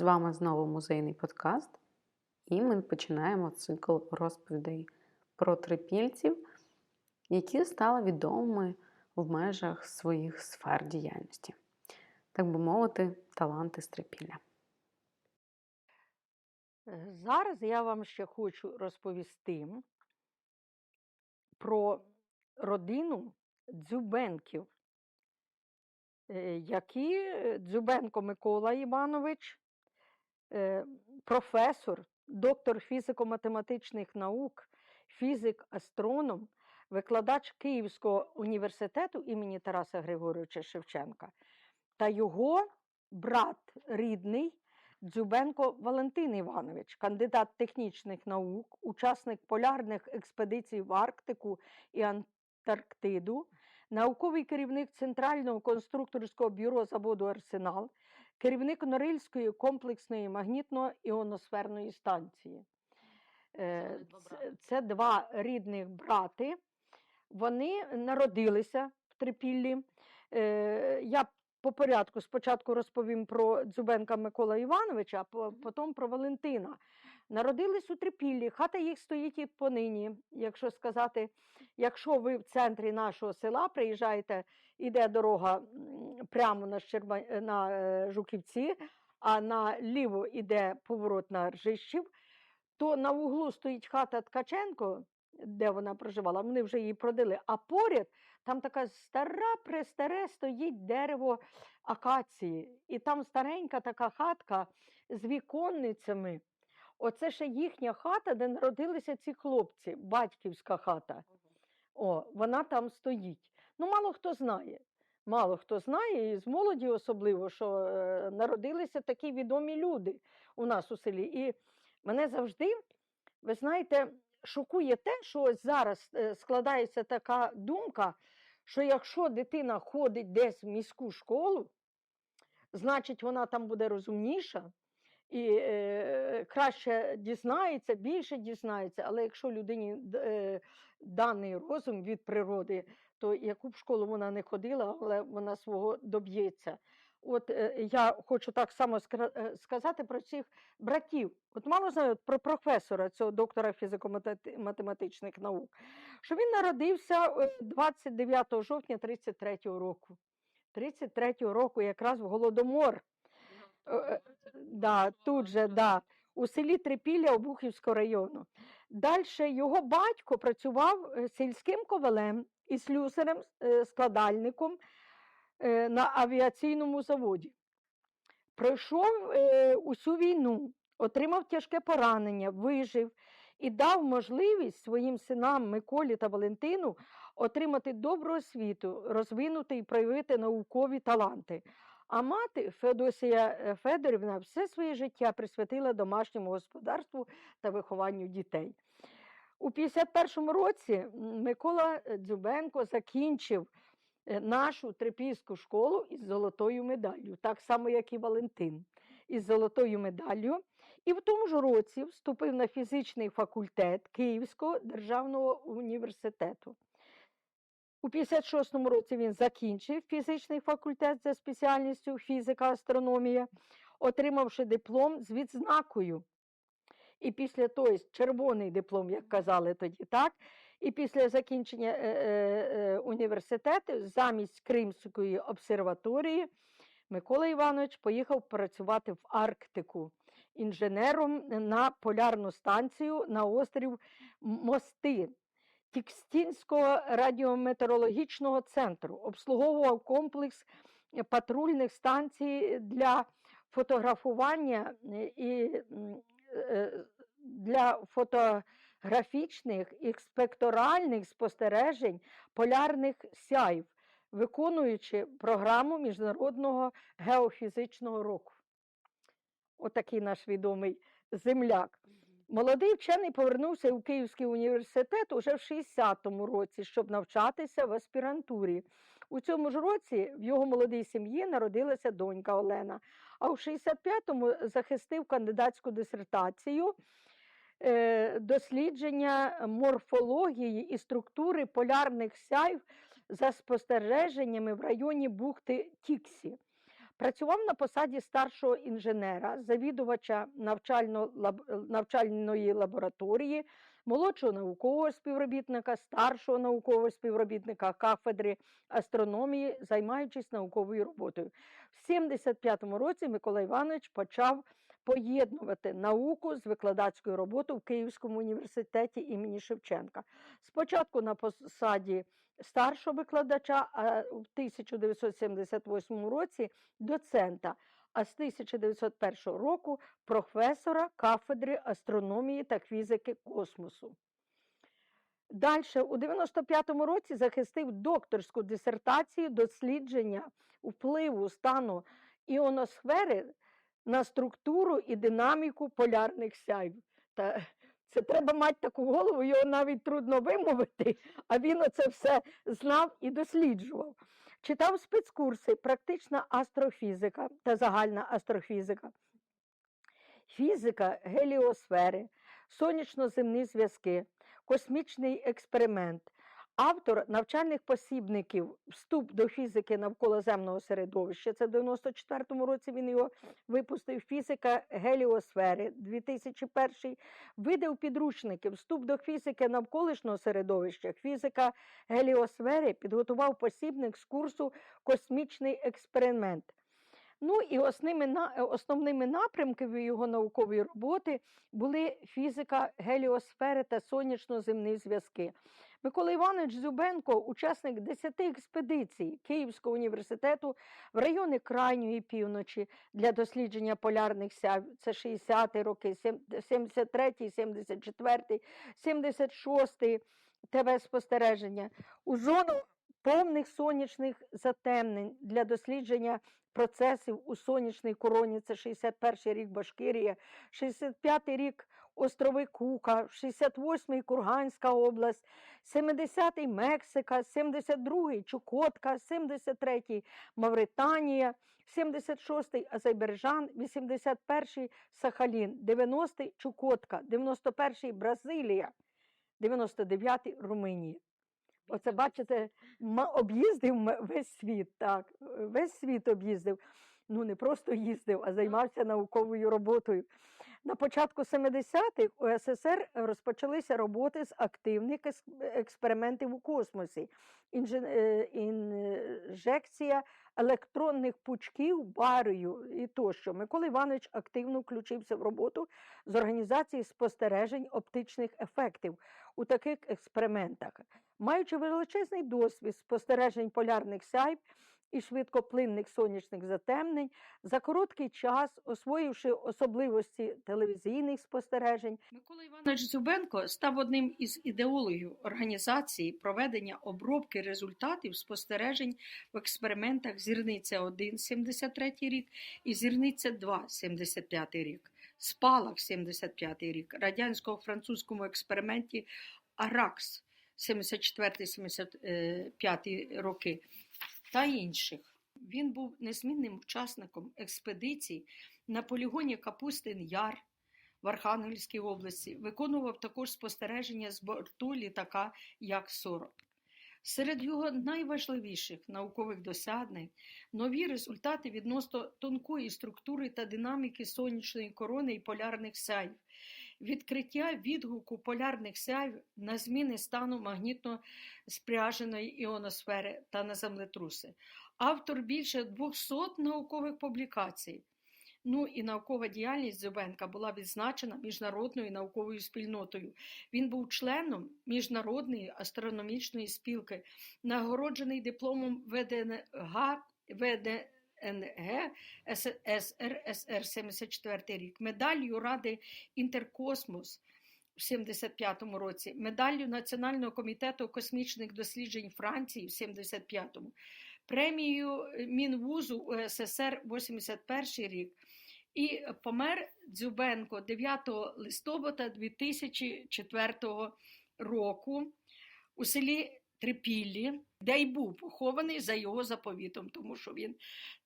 З вами знову музейний подкаст, і ми починаємо цикл розповідей про трипільців, які стали відомими в межах своїх сфер діяльності, так би мовити, таланти з трипілля. Е, Зараз я вам ще хочу розповісти про родину Дзюбенків, е, які е, Дзюбенко Микола Іванович, професор, доктор фізико-математичних наук, фізик-астроном, викладач Київського університету імені Тараса Григоровича Шевченка та його брат рідний Дзюбенко Валентин Іванович, кандидат технічних наук, учасник полярних експедицій в Арктику і Антарктиду, науковий керівник Центрального конструкторського бюро заводу Арсенал, керівник Норильської комплексної магнітно-іоносферної станції. Е, Це, це два рідних брати. Вони народилися в Трипіллі. Е, Я по порядку спочатку розповім про Дзюбенка Микола Івановича, а потім про Валентина. Народились у Трипіллі, хата їх стоїть і понині. Якщо сказати, якщо ви в центрі нашого села приїжджаєте, іде дорога прямо на, Щерба... на е, Жуківці, а наліво іде поворот на Ржищів, то на углу стоїть хата Ткаченко, де вона проживала, вони вже її продали, а поряд там така стара, престаре стоїть дерево акації, і там старенька така хатка з віконницями. Оце ще їхня хата, де народилися ці хлопці, батьківська хата. О, вона там стоїть. Ну, мало хто знає. Мало хто знає, і з молоді особливо, що е, народилися такі відомі люди у нас у селі. І мене завжди, ви знаєте, шокує те, що ось зараз е, складається така думка, що якщо дитина ходить десь в міську школу, значить вона там буде розумніша і е, краще дізнається, більше дізнається. Але якщо людині е, даний розум від природи, то яку б школу вона не ходила, але вона свого доб'ється. От е, я хочу так само е, сказати про цих братів. От мало знаю про професора цього доктора фізико-математичних наук, що він народився е, 29 жовтня 33-го року. 33-го року якраз в Голодомор. Е, е, Да, тут же, да, у селі Трипілля Обухівського району. Далі його батько працював е, сільським ковалем і слюсарем, складальником на авіаційному заводі. Пройшов усю війну, отримав тяжке поранення, вижив і дав можливість своїм синам Миколі та Валентину отримати добру освіту, розвинути і проявити наукові таланти. А мати Феодосія е, Федорівна все своє життя присвятила домашньому господарству та вихованню дітей. У 51-му році Микола е, Дзюбенко закінчив е, нашу трипільську школу із золотою медаллю, так само, як і Валентин, із золотою медаллю. І в тому ж році вступив на фізичний факультет Київського державного університету. У 56-му році він закінчив фізичний факультет за спеціальністю фізика, астрономія, отримавши диплом з відзнакою. І після того, червоний диплом, як казали тоді, так? І після закінчення е, е, е, університету замість Кримської обсерваторії Микола Іванович поїхав працювати в Арктику інженером на полярну станцію на острів Мости. Тікстінського радіометеорологічного центру, обслуговував комплекс е, патрульних станцій для фотографування е, і е, для фотографічних і спектральних спостережень полярних сяйв, виконуючи програму Міжнародного геофізичного року. Отакий наш відомий земляк. Молодий вчений повернувся у Київський університет уже в 60-му році, щоб навчатися в аспірантурі. У цьому ж році в його молодій сім'ї народилася донька Олена, а у 65-му захистив кандидатську дисертацію е, дослідження морфології і структури полярних сяйв за спостереженнями в районі бухти Тіксі. Працював на посаді старшого інженера, завідувача навчально, лаб- навчальної лабораторії, молодшого наукового співробітника, старшого наукового співробітника кафедри астрономії, займаючись науковою роботою. В 75-му році Микола Іванович почав поєднувати науку з викладацькою роботою в Київському університеті імені Шевченка. Спочатку на посаді старшого викладача, а в 1978 році доцента, а з 1901 року професора кафедри астрономії та фізики космосу. Далі, у 95-му році захистив докторську дисертацію дослідження впливу стану іоносфери на структуру і динаміку полярних сяйв. Та це треба мати таку голову, його навіть трудно вимовити, а він оце все знав і досліджував. Читав спецкурси, практична астрофізика та загальна астрофізика, фізика геліосфери, сонячно-земні зв'язки, космічний експеримент, автор навчальних посібників Вступ до фізики навколоземного середовища. Це в 94-му році він його випустив. Фізика геліосфери 2001 видав підручники Вступ до фізики навколишнього середовища, фізика геліосфери, підготував посібник з курсу Космічний експеримент. Ну і основними, основними напрямками його наукової роботи були фізика геліосфери та сонячно-земні зв'язки. Микола Іванович Зюбенко, учасник 10 експедицій Київського університету в райони крайньої півночі для дослідження полярних сяв. Це 60-ті роки, 73-й, 74-й, 76-й ТВ спостереження у зону повних сонячних затемнень для дослідження процесів у сонячній короні. Це 61-й рік Башкирія, 65-й рік острови Кука, 68-й Курганська область, 70-й Мексика, 72-й Чукотка, 73-й Мавританія, 76-й Азербайджан, 81-й Сахалін, 90-й Чукотка, 91-й Бразилія, 99-й Румунія. Оце бачите, об'їздив весь світ, так, весь світ об'їздив. Ну, не просто їздив, а займався науковою роботою. На початку 70-х у СССР розпочалися роботи з активних експериментів у космосі. Е, Інжекція електронних пучків барою і тощо. Микола Іванович активно включився в роботу з організації спостережень оптичних ефектів у таких експериментах. Маючи величезний досвід спостережень полярних сяйв і швидкоплинних сонячних затемнень, за короткий час, освоївши особливості телевізійних спостережень, Микола Іванович Зубенко став одним із ідеологів організації проведення обробки результатів спостережень в експериментах Зірниця 1 73 рік і Зірниця 2 75 рік, Спалах 75 рік, радянсько-французькому експерименті Аракс 74-75 роки та інших. Він був незмінним учасником експедицій на полігоні Капустин Яр в Архангельській області, виконував також спостереження з борту літака Як-40. Серед його найважливіших наукових досягнень нові результати відносно тонкої структури та динаміки сонячної корони і полярних сяйв, відкриття відгуку полярних сяйв на зміни стану магнітно спряженої іоносфери та на землетруси. Автор більше 200 наукових публікацій. Ну і наукова діяльність Зубенка була відзначена міжнародною науковою спільнотою. Він був членом Міжнародної астрономічної спілки, нагороджений дипломом ВДНГ, ВДНГ СРСР 74 рік, медаллю Ради Інтеркосмос в 75-му році, медаллю Національного комітету космічних досліджень Франції в 75-му, премією Мінвузу УССР 81 рік. І помер Дзюбенко 9 листопада 2004 року у селі Трипіллі де й був похований за його заповітом, тому що він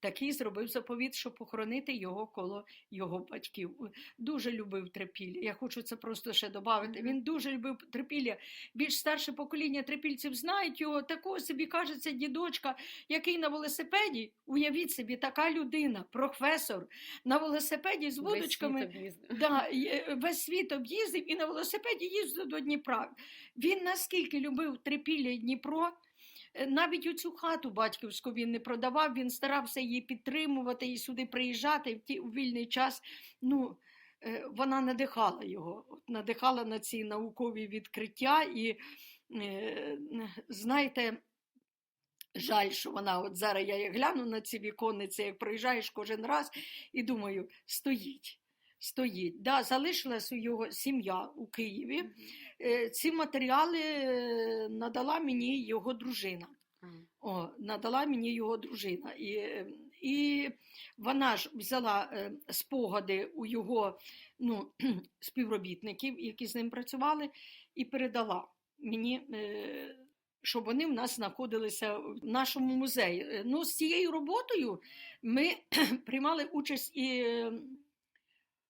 такий зробив заповіт, щоб похоронити його коло його батьків. Дуже любив трипілля. Я хочу це просто ще додати. Він дуже любив трипілля. Більш старше покоління трипільців знають його. Такого собі кажеться дідочка, який на велосипеді. Уявіть собі, така людина, професор на велосипеді з Весь світ вудочками. Да, весь світ об'їздив і на велосипеді їздив до Дніпра. Він наскільки любив трипілля і Дніпро. Е, Навіть оцю хату батьківську він не продавав, він старався її підтримувати і сюди приїжджати в у вільний час. Ну, е, вона надихала його, надихала на ці наукові відкриття. І е, знаєте, жаль, що вона, от зараз я як гляну на ці віконниці, як проїжджаєш кожен раз, і думаю, стоїть. Стоїть. Да, залишилась у його сім'я у Києві. Е, Ці матеріали е, надала мені його дружина. О, надала мені його дружина. І, і вона ж взяла е, спогади у його ну, співробітників, які з ним працювали, і передала мені, щоб вони в нас знаходилися в нашому музеї. Ну, з цією роботою ми приймали участь і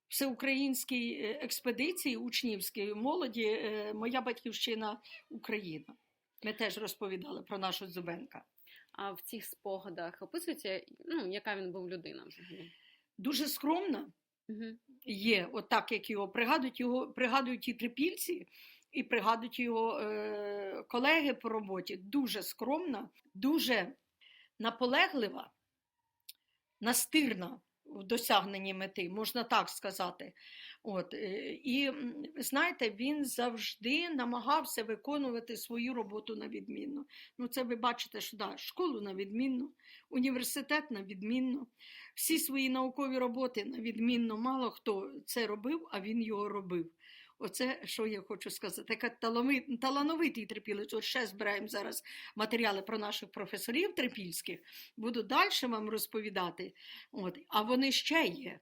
всеукраїнській е, експедиції учнівської молоді е, Моя батьківщина Україна. Ми теж розповідали про нашого Зубенка. А в цих спогадах описується, ну, яка він був людина взагалі. Дуже скромна Угу. є, отак як його пригадують його, пригадують і трипільці, і пригадують його е, колеги по роботі. Дуже скромна, дуже наполеглива, настирна в досягненні мети, можна так сказати. От, е, і знаєте, він завжди намагався виконувати свою роботу на відмінно. Ну, це ви бачите, що да, школу на відмінно, університет на відмінно, всі свої наукові роботи на відмінно. Мало хто це робив, а він його робив. Оце що я хочу сказати. Така талановитий, трипілець. От ще збираємо зараз матеріали про наших професорів трипільських. Буду далі вам розповідати. От, а вони ще є.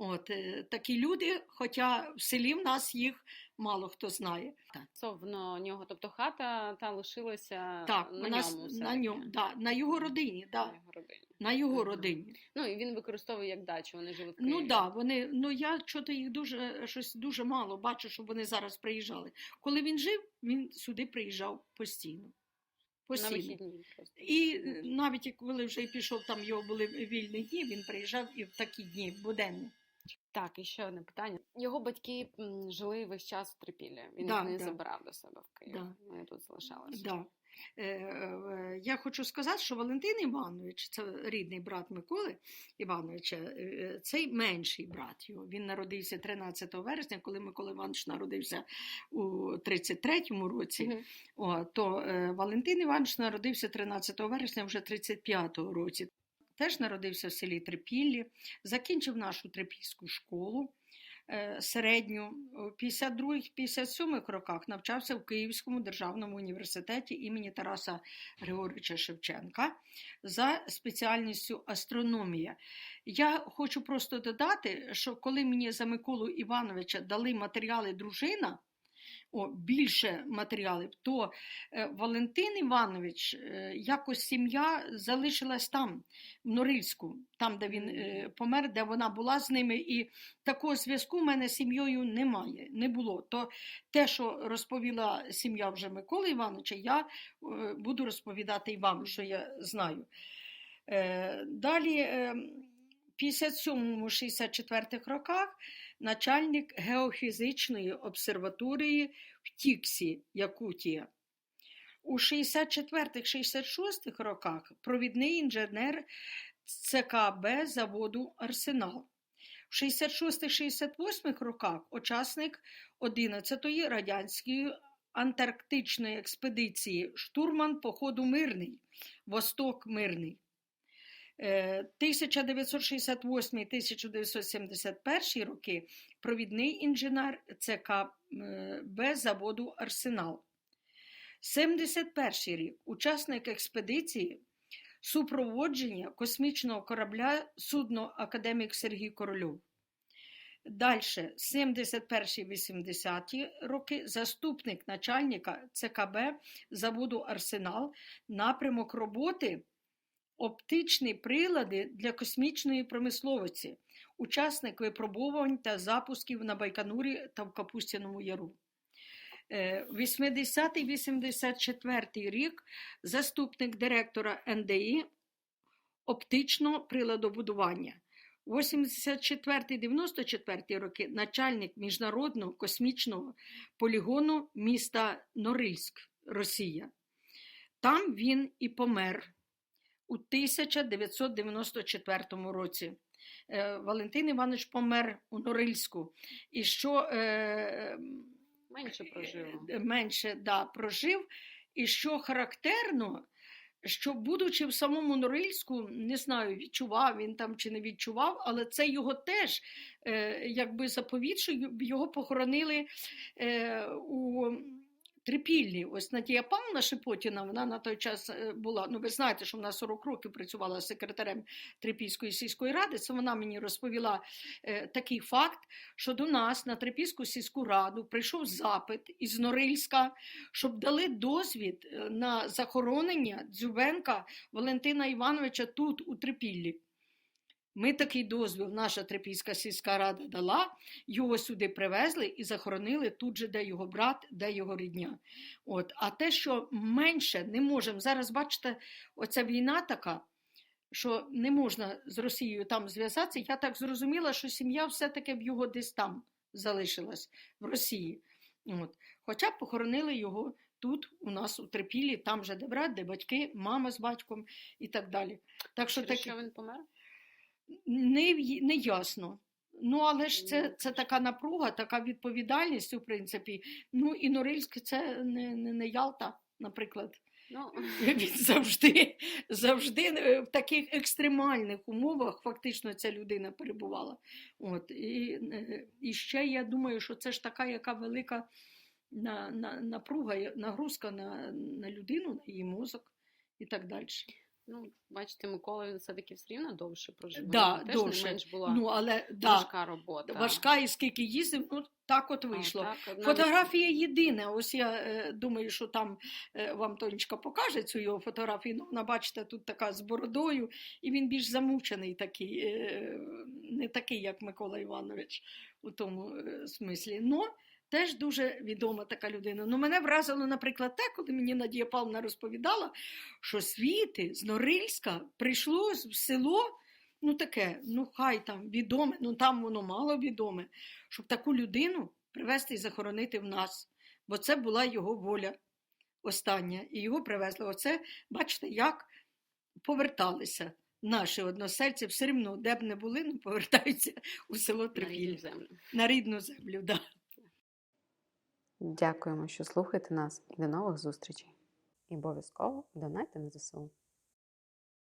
От, е, такі люди, хоча в селі в нас їх мало хто знає. Стосовно нього, тобто хата та лишилася так на нас ньому. на, ньому, да, на його родині. на його родині. На його родині. Ну і він використовує як дачу, вони жили в Києві. Ну да, вони, ну я чого їх дуже щось дуже мало бачу, щоб вони зараз приїжджали. Коли він жив, він сюди приїжджав постійно. На Постійно. вихідні просто. І навіть як коли вже пішов, там його були вільні дні, він приїжджав і в такі дні, буденні. Так, і ще одне питання. Його батьки жили весь час в Трипіллі. Він Да, їх не да. забирав до себе в Київ. Да. Вони тут залишалися. Да. Е, е, Я хочу сказати, що Валентин Іванович, це рідний брат Миколи Івановича, е, цей менший брат його. Він народився 13 вересня, коли Микола Іванович народився у 33-му році. Мгм. О, то Валентин Іванович народився 13 вересня вже 35-го році. Теж народився в селі Трипіллі, закінчив нашу трипільську школу середню. в 52-57 роках навчався в Київському державному університеті імені Тараса Григоровича Шевченка за спеціальністю астрономія. Я хочу просто додати, що коли мені за Миколу Івановича дали матеріали дружина, о, більше матеріалів, то е, Валентин Іванович, е, якось сім'я залишилась там, в Норильську, там, де він е, помер, де вона була з ними, і такого зв'язку в мене з сім'єю немає, не було. То те, що розповіла сім'я вже Миколи Івановича, я буду розповідати і вам, що я знаю. Далі, в 57-64 роках начальник геофізичної обсерваторії в Тіксі, Якутія. У 64-66 роках провідний інженер ЦКБ заводу Арсенал. В 66-68 роках учасник 11-ї радянської антарктичної експедиції штурман походу Мирний, Восток Мирний. Е, 1968-1971 роки провідний інженер ЦК е, заводу Арсенал. 71 рік учасник експедиції супроводження космічного корабля судно Академік Сергій Корольов. Далі, 71-80 роки, заступник начальника ЦКБ заводу Арсенал, напрямок роботи оптичні прилади для космічної промисловості, учасник випробувань та запусків на Байконурі та в Капустяному Яру. Е, 80-84 рік заступник директора НДІ оптичного приладобудування. 84-94 роки начальник міжнародного космічного полігону міста Норильськ, Росія. Там він і помер у 1994 році. Е, Валентин Іванович помер у Норильську. І що е, Менше прожила. е, менше да, прожив. І що характерно, що, будучи в самому Норильську, не знаю, відчував він там чи не відчував, але це його теж якби заповіт, що його похоронили у Трипіллі. Ось Надія Павловна Шепотіна, вона на той час е, була. Ну, ви знаєте, що вона 40 років працювала секретарем Трипільської сільської ради. Це вона мені розповіла е, такий факт, що до нас на Трипільську сільську раду прийшов запит із Норильська, щоб дали дозвіт е, на захоронення Дзюбенка Валентина Івановича тут, у Трипіллі. Ми такий дозвіл, наша Трипільська сільська рада дала, його сюди привезли і захоронили тут же, де його брат, де його рідня. От. А те, що менше не можемо, зараз бачите, оця війна така, що не можна з Росією там зв'язатися. Я так зрозуміла, що сім'я все-таки в його десь там залишилась, в Росії. От. Хоча похоронили його тут, у нас у Трипілі, там же де брат, де батьки, мама з батьком і так далі. Так що Через таке що він помер? Не, не ясно. Ну, але ж це, Ну, це така напруга, така відповідальність, в принципі. Ну, і Норильськ це не, не, не Ялта, наприклад. Ну, Він завжди, завжди е, в таких екстремальних умовах фактично ця людина перебувала. От. І, е, і ще я думаю, що це ж така, яка велика на, на, напруга, нагрузка на, на людину, на її мозок і так далі. Ну, бачите, Микола він все-таки все рівно довше прожив. Да, теж довше. не менш була Ну, але да, важка робота. важка і скільки їздив, ну так от А, вийшло. так, навіть- Фотографія єдина. Ось я е, думаю, що там е, вам Тонечка покаже цю його фотографію. Ну, вона, бачите, тут така з бородою, і він більш замучений такий, е, не такий, як Микола Іванович у тому е, смислі. Но теж дуже відома така людина. Ну, мене вразило, наприклад, те, коли мені Надія Павловна розповідала, що світи з Норильська прийшло в село. Ну, таке, ну хай там відоме, ну там воно мало відоме, щоб таку людину привезти і захоронити в нас. Бо це була його воля остання. І його привезли. Оце, бачите, як поверталися наші односельці, все одно, де б не були, ну, повертаються у село на рідну землю. на рідну землю. Да. Дякуємо, що слухаєте нас і до нових зустрічей. І обов'язково донайте на ЗСУ.